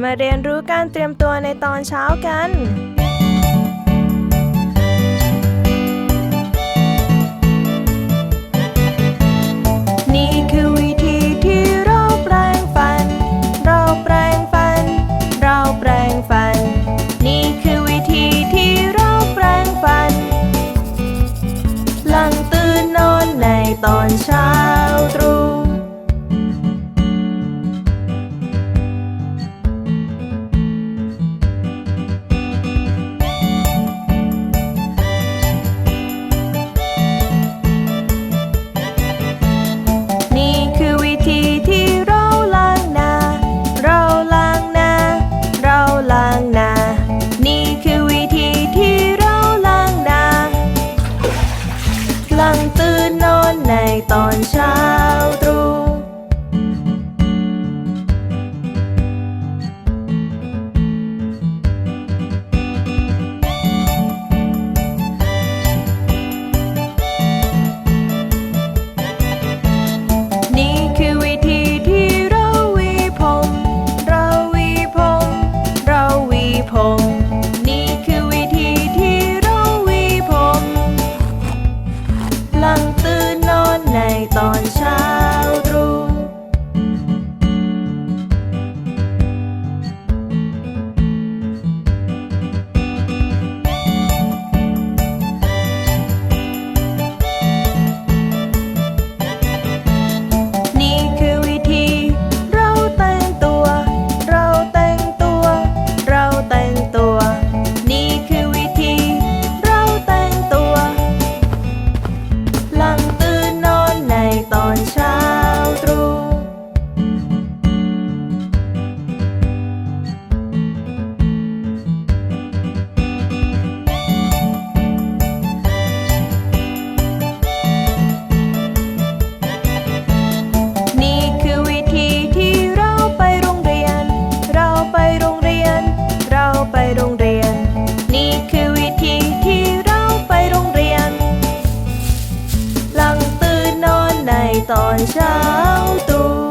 มาเรียนรู้การเตรียมตัวในตอนเช้ากัน งตื่นนอนในตอนเช้าตรู่นี่คือวิธีที่เราวีผม เราวีผม เราวีผม อนเช้าตู่